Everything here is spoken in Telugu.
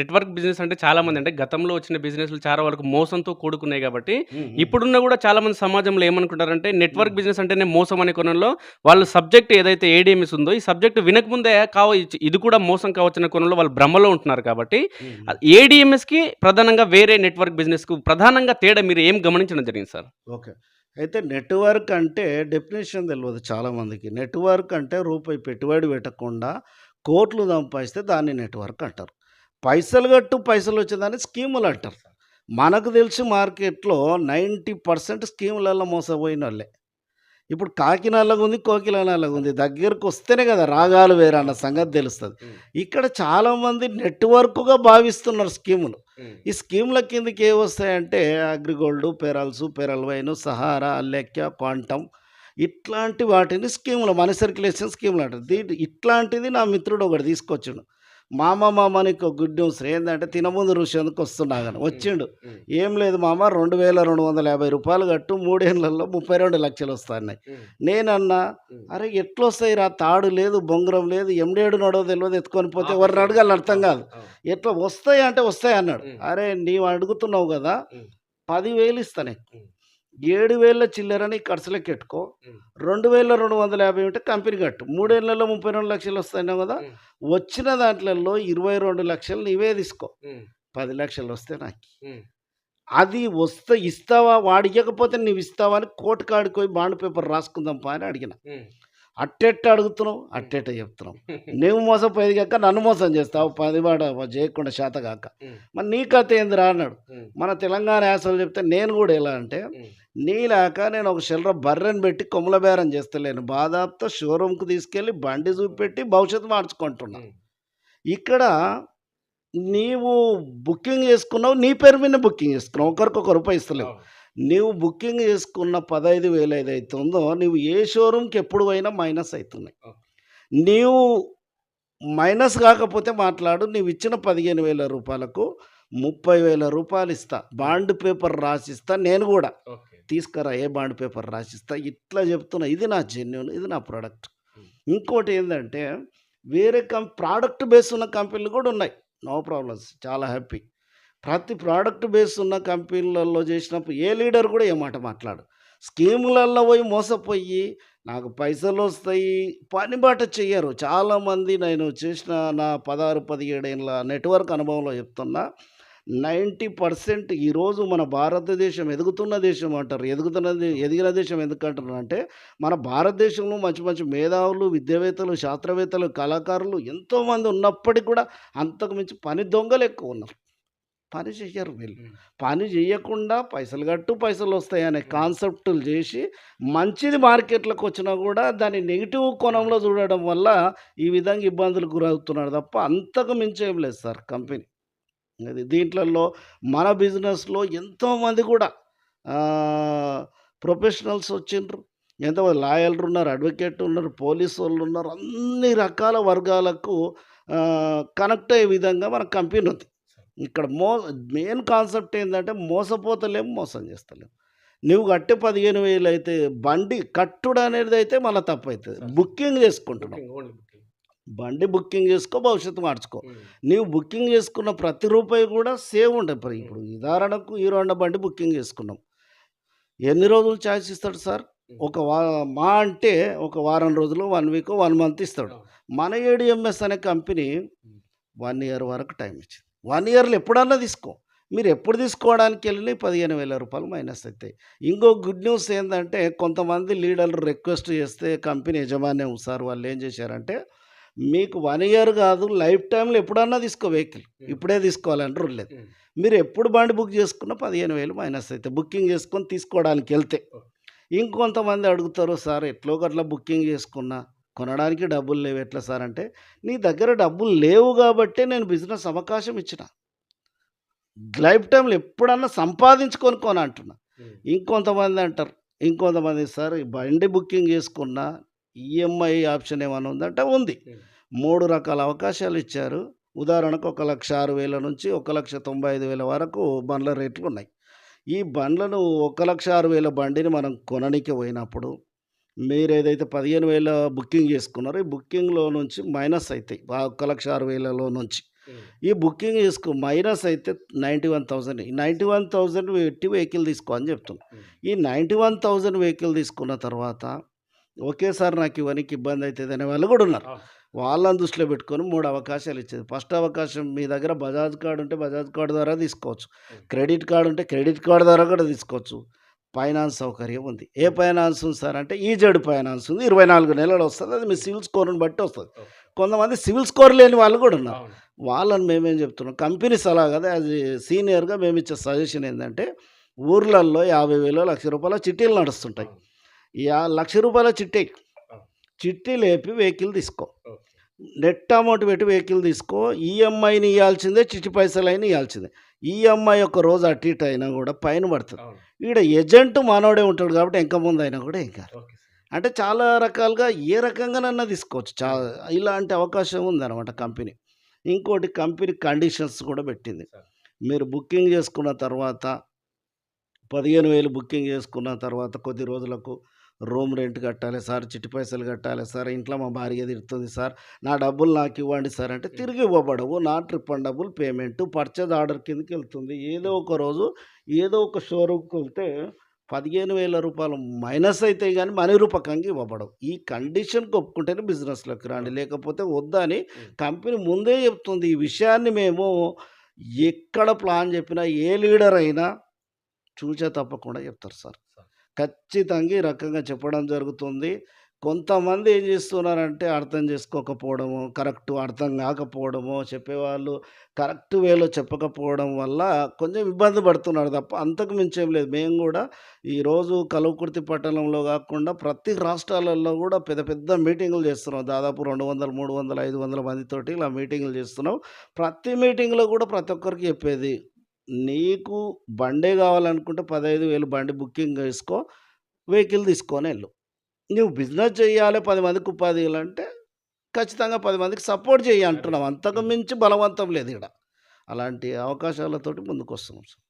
నెట్వర్క్ బిజినెస్ అంటే చాలా మంది అంటే గతంలో వచ్చిన బిజినెస్లు చాలా వరకు మోసంతో కూడుకున్నాయి కాబట్టి. ఇప్పుడున్న కూడా చాలా మంది సమాజంలో ఏమనుకుంటారంటే నెట్వర్క్ బిజినెస్ అంటేనే మోసం అనే కోణంలో వాళ్ళు సబ్జెక్ట్ ఏదైతే ఏడిఎంఎస్ ఉందో ఈ సబ్జెక్ట్ వినకముందే కావ ఇది కూడా మోసం కావచ్చు అనే కోణంలో వాళ్ళు భ్రమలో ఉంటున్నారు కాబట్టి. ఏడిఎంఎస్కి ప్రధానంగా వేరే నెట్వర్క్ బిజినెస్కు ప్రధానంగా తేడా మీరు ఏం గమనించడం జరిగింది సార్ ఓకే అయితే నెట్వర్క్ అంటే డెఫినేషన్ తెలియదు చాలామందికి నెట్వర్క్ అంటే రూపాయి పెట్టుబడి పెట్టకుండా కోట్లు సంపాదిస్తే దాన్ని నెట్వర్క్ అంటారు పైసలు కట్టు పైసలు వచ్చేదాన్ని స్కీములు అంటారు. మనకు తెలిసి మార్కెట్లో నైంటీ పర్సెంట్ స్కీములలో మోసపోయిన వాళ్ళే. ఇప్పుడు కాకినాడలాగా ఉంది కోకిలాగా ఉంది. దగ్గరకు వస్తేనే కదా రాగాలు వేరే అన్న సంగతి తెలుస్తుంది. ఇక్కడ చాలామంది నెట్వర్క్గా భావిస్తున్నారు స్కీములు. ఈ స్కీమ్ల కిందకి ఏ వస్తాయంటే AgriGold pearls pearl wine Sahara అల్లెక్య క్వాంటమ్ ఇట్లాంటి వాటిని స్కీములు మనీ సర్క్యులేషన్ స్కీములు అంటారు. దీంట్లో ఇట్లాంటిది నా మిత్రుడు ఒకటి తీసుకొచ్చిండు. మామ మామ నీకు గుడ్ న్యూస్ ఏంటంటే తినముందు ఎందుకు వస్తున్నా కానీ వచ్చిండు. ఏం లేదు మామ రెండు వేల రెండు వందల యాభై రూపాయలు కట్టు మూడేళ్ళలో ముప్పై రెండు లక్షలు వస్తాయి నేనన్నా అరే ఎట్లా వస్తాయి రా తాడు లేదు బొంగరం లేదు ఎండేడు నడవ తెలియదు ఎత్తుకొని పోతే ఎవరిని అడగాలి అర్థం కాదు. ఎట్లా వస్తాయి అంటే వస్తాయి అన్నాడు. అరే నీవు అడుగుతున్నావు కదా. పదివేలు ఇస్తానే. ఏడు వేల చిల్లరని ఖర్చులకు పెట్టుకో. రెండు వేల రెండు వందల యాభై ఉంటే కంపెనీ కట్టు. మూడేళ్ళలో ముప్పై రెండు లక్షలు వస్తాయినావు కదా. వచ్చిన దాంట్లలో ఇరవై రెండు లక్షలు నీవే తీసుకో. పది లక్షలు వస్తే నాకు. అది వస్తే ఇస్తావా? వాడు ఇవ్వకపోతే నువ్వు ఇస్తావా అని కోర్టు కాడికి పోయి బాండ్ పేపర్ రాసుకుందాం పా అని అడిగిన. అట్టెట్ట అడుగుతున్నావు అట్టెట్ట చెప్తున్నావు. నువ్వు మోసపోయేది కాక నన్ను మోసం చేస్తావు పది వాడ చేయకుండా శాత కాక. మరి నీ కథ ఏందిరా అన్నాడు. మన తెలంగాణ యాసలు చెప్తే నేను కూడా ఎలా అంటే నీలాక నేను ఒక చిల్లర బర్రెని పెట్టి కొమ్మల బేరం చేస్తలేను. బాధాప్తో షోరూమ్కి తీసుకెళ్ళి బండి చూపెట్టి భవిష్యత్తు మార్చుకుంటున్నా. ఇక్కడ నీవు బుకింగ్ చేసుకున్నావు నీ పేరు మీద బుకింగ్ చేసుకున్నావు. ఒకరికొక రూపాయి ఇస్తలేవు. నీవు బుకింగ్ చేసుకున్న పదహైదు వేలు ఏదైతే ఉందో నీవు ఏ షోరూమ్కి ఎప్పుడు పోయినా మైనస్ అవుతున్నాయి. నీవు మైనస్ కాకపోతే మాట్లాడు నీవు ఇచ్చిన పదిహేను వేల రూపాయలకు ముప్పై వేల రూపాయలు ఇస్తా. బాండ్ పేపర్ రాసిస్తా నేను కూడా. తీసుకురా ఏ బాండ్ పేపర్ రాసిస్తా? ఇట్లా చెప్తున్నా. ఇది నా జెన్యున్ ఇది నా ప్రోడక్ట్. ఇంకోటి ఏంటంటే వేరే కం ప్రోడక్ట్ బేస్ ఉన్న కంపెనీలు కూడా ఉన్నాయి. No problems. చాలా హ్యాపీ. ప్రతి ప్రోడక్ట్ బేస్ ఉన్న కంపెనీలలో చేసినప్పుడు ఏ లీడర్ కూడా ఏ మాట మాట్లాడు స్కీములలో పోయి మోసపోయి నాకు పైసలు వస్తాయి పని బాట చెయ్యరు. చాలామంది నేను చేసిన నా పదహారు పదిహేడేళ్ళ నెట్వర్క్ అనుభవంలో చెప్తున్నా నైంటీ పర్సెంట్ ఈరోజు మన భారతదేశం ఎదుగుతున్న దేశం అంటారు. ఎదుగుతున్న ఎదిగిన దేశం ఎందుకంటారు అంటే మన భారతదేశంలో మంచి మంచి మేధావులు విద్యావేత్తలు శాస్త్రవేత్తలు కళాకారులు ఎంతోమంది ఉన్నప్పటికీ కూడా అంతకు మించి పని దొంగలు ఎక్కువ ఉన్నారు. పని చెయ్యరు వీళ్ళు. పని చేయకుండా పైసలు కట్టు పైసలు వస్తాయి అనే కాన్సెప్టులు చేసి మంచిది మార్కెట్లోకి వచ్చినా కూడా దాన్ని నెగిటివ్ కోణంలో చూడడం వల్ల ఈ విధంగా ఇబ్బందులు గురవుతున్నారు తప్ప అంతకు మించి లేదు సార్ కంపెనీ. అది దీంట్లలో మన బిజినెస్లో ఎంతోమంది కూడా ప్రొఫెషనల్స్ వచ్చిండ్రు. ఎంతమంది లాయర్లు ఉన్నారు అడ్వకేట్ ఉన్నారు పోలీసు వాళ్ళు ఉన్నారు అన్ని రకాల వర్గాలకు కనెక్ట్ అయ్యే విధంగా మన కంపెనీ ఉంది. ఇక్కడ మో మెయిన్ కాన్సెప్ట్ ఏంటంటే మోసపోతలేం మోసం చేస్తలేం. నువ్వు కట్టే పదిహేను వేలు అయితే బండి కట్టుడు అనేది అయితే మళ్ళీ తప్పు అవుతుంది బుకింగ్ చేసుకుంటున్నావు బండి బుకింగ్ చేసుకో భవిష్యత్తు మార్చుకో. నీవు బుకింగ్ చేసుకున్న ప్రతి రూపాయి కూడా సేవ్ ఉంటుంది ఇప్పుడు ఇప్పుడు ఉదాహరణకు హీరో హోండా బండి బుకింగ్ చేసుకున్నాం. ఎన్ని రోజులు ఛాయిస్ ఇస్తాడు సార్? ఒక వా మా అంటే ఒక వారం రోజులు వన్ వీక్ వన్ మంత్ ఇస్తాడు. మన ఏడిఎంఎస్ అనే కంపెనీ వన్ ఇయర్ వరకు టైం ఇచ్చింది. వన్ ఇయర్లో ఎప్పుడన్నా తీసుకో. మీరు ఎప్పుడు తీసుకోవడానికి వెళ్ళి పదిహేను వేల రూపాయలు మైనస్ అవుతాయి. ఇంకో గుడ్ న్యూస్ ఏంటంటే కొంతమంది లీడర్లు రిక్వెస్ట్ చేస్తే కంపెనీ యజమాన్యం సార్ వాళ్ళు ఏం చేశారంటే మీకు వన్ ఇయర్ కాదు లైఫ్ టైంలో ఎప్పుడన్నా తీసుకో వెహికల్. ఇప్పుడే తీసుకోవాలని రూల్ లేదు. మీరు ఎప్పుడు బండి బుక్ చేసుకున్నా పదిహేను వేలు మైనస్ అయితే బుకింగ్ చేసుకొని తీసుకోవడానికి వెళ్తే. ఇంకొంతమంది అడుగుతారు సార్ ఎట్లో గట్లా బుకింగ్ చేసుకున్నా? కొనడానికి డబ్బులు లేవు. ఎట్లా సార్ అంటే నీ దగ్గర డబ్బులు లేవు కాబట్టే నేను బిజినెస్ అవకాశం ఇచ్చిన. లైఫ్ టైంలో ఎప్పుడన్నా సంపాదించుకొని కొని అంటున్నా. ఇంకొంతమంది అంటారు ఇంకొంతమంది సార్ ఈ బండి బుకింగ్ చేసుకున్నా ఈఎంఐ ఆప్షన్ ఏమైనా ఉందంటే ఉంది. మూడు రకాల అవకాశాలు ఇచ్చారు. ఉదాహరణకు ఒక లక్ష ఆరు వేల నుంచి ఒక లక్ష తొంభై ఐదు వేల వరకు బండ్ల రేట్లు ఉన్నాయి. ఈ బండ్లను ఒక లక్ష ఆరు వేల బండిని మనం కొనడానికి పోయినప్పుడు మీరు ఏదైతే పదిహేను వేల బుకింగ్ చేసుకున్నారో ఈ బుకింగ్లో నుంచి మైనస్ అవుతాయి ఒక్క లక్ష ఆరు వేలలో నుంచి. ఈ బుకింగ్ చేసుకో మైనస్ అయితే నైంటీ వన్ థౌజండ్ ఈ నైంటీ వన్ థౌజండ్ పెట్టి వెహికల్ తీసుకో అని చెప్తున్నాం. ఈ నైంటీ వన్ థౌజండ్ వెహికల్ తీసుకున్న తర్వాత ఒకేసారి నాకు ఇవ్వడానికి ఇబ్బంది అవుతుంది అనే వాళ్ళు కూడా ఉన్నారు. వాళ్ళని దృష్టిలో పెట్టుకొని మూడు అవకాశాలు ఇచ్చేది. ఫస్ట్ అవకాశం మీ దగ్గర బజాజ్ కార్డు ఉంటే బజాజ్ కార్డు ద్వారా తీసుకోవచ్చు. క్రెడిట్ కార్డు ఉంటే క్రెడిట్ కార్డు ద్వారా కూడా తీసుకోవచ్చు. ఫైనాన్స్ సౌకర్యం ఉంది. ఏ ఫైనాన్స్ ఉంది సార్ అంటే ఈజెడ్ ఫైనాన్స్ ఉంది. ఇరవై నాలుగు నెలలు వస్తుంది. అది మీ సివిల్ స్కోర్ని బట్టి వస్తుంది. కొంతమంది సివిల్ స్కోర్ లేని వాళ్ళు కూడా ఉన్నారు. వాళ్ళని మేమేం చెప్తున్నాం? కంపెనీ సలహా కదా అది సీనియర్గా మేము ఇచ్చే సజెషన్ ఏంటంటే ఊర్లల్లో యాభై వేలు లక్ష రూపాయల చిట్టీలు నడుస్తుంటాయి. యా లక్ష రూపాయల చిట్టి. చిట్టి లేపి వెహికల్ తీసుకో. నెట్ అమౌంట్ పెట్టి వెహికల్ తీసుకో ఈఎంఐని ఇవ్వాల్సిందే చిట్టి పైసలు అయినా ఇవ్వాల్సిందే ఈఎంఐ ఒక రోజు అటు ఇటు అయినా కూడా పైన పడుతుంది. ఈడ ఏజెంట్ మానవుడే ఉంటాడు కాబట్టి ఎంక ముందు అయినా కూడా ఇంకా అంటే చాలా రకాలుగా ఏ రకంగానన్నా తీసుకోవచ్చు. చా ఇలాంటి అవకాశం ఉందన్నమాట కంపెనీ. ఇంకోటి కంపెనీ కండిషన్స్ కూడా పెట్టింది. మీరు బుకింగ్ చేసుకున్న తర్వాత పదిహేను వేలు బుకింగ్ చేసుకున్న తర్వాత కొద్ది రోజులకు రూమ్ రెంట్ కట్టాలి సార్ చిట్టి పైసలు కట్టాలి సార్ ఇంట్లో మా భార్య తిడుతుంది సార్ నా డబ్బులు నాకు ఇవ్వండి సార్ అంటే తిరిగి ఇవ్వబడవు. Not refundable payment purchase order కిందకి వెళ్తుంది. ఏదో ఒక రోజు ఏదో ఒక షోరూమ్కి వెళ్తే పదిహేను వేల రూపాయలు మైనస్ అయితే కానీ మనీ రూపకంగా ఇవ్వబడవు. ఈ కండిషన్కి ఒప్పుకుంటేనే బిజినెస్లోకి రండి. లేకపోతే వద్దని కంపెనీ ముందే చెప్తుంది. ఈ విషయాన్ని మేము ఎక్కడ ప్లాన్ చెప్పినా ఏ లీడర్ అయినా చూచే తప్పకుండా చెప్తారు సార్. ఖచ్చితంగా ఈ రకంగా చెప్పడం జరుగుతుంది. కొంతమంది ఏం చేస్తున్నారంటే అర్థం చేసుకోకపోవడము కరెక్ట్ అర్థం కాకపోవడము చెప్పేవాళ్ళు కరెక్ట్ వేలో చెప్పకపోవడం వల్ల కొంచెం ఇబ్బంది పడుతున్నారు తప్ప అంతకు మించేం లేదు. మేము కూడా ఈరోజు కలువకుర్తి పట్టణంలో కాకుండా ప్రతి రాష్ట్రాలలో కూడా పెద్ద పెద్ద మీటింగులు చేస్తున్నాం. దాదాపు రెండు వందల మూడు వందల ఐదు వందల మందితోటి ఇలా మీటింగులు చేస్తున్నాం. ప్రతి మీటింగ్లో కూడా ప్రతి ఒక్కరికి చెప్పేది నీకు బండే కావాలనుకుంటే పదహైదు వేలు బండి బుకింగ్ చేసుకో వెహికల్ తీసుకొని వెళ్ళు. నువ్వు బిజినెస్ చేయాలి పది మందికి ఉపాధి అంటే ఖచ్చితంగా పది మందికి సపోర్ట్ చేయి అంటున్నాం అంతకు మించి బలవంతం లేదు ఇక్కడ. అలాంటి అవకాశాలతోటి ముందుకు వస్తున్నాం సార్.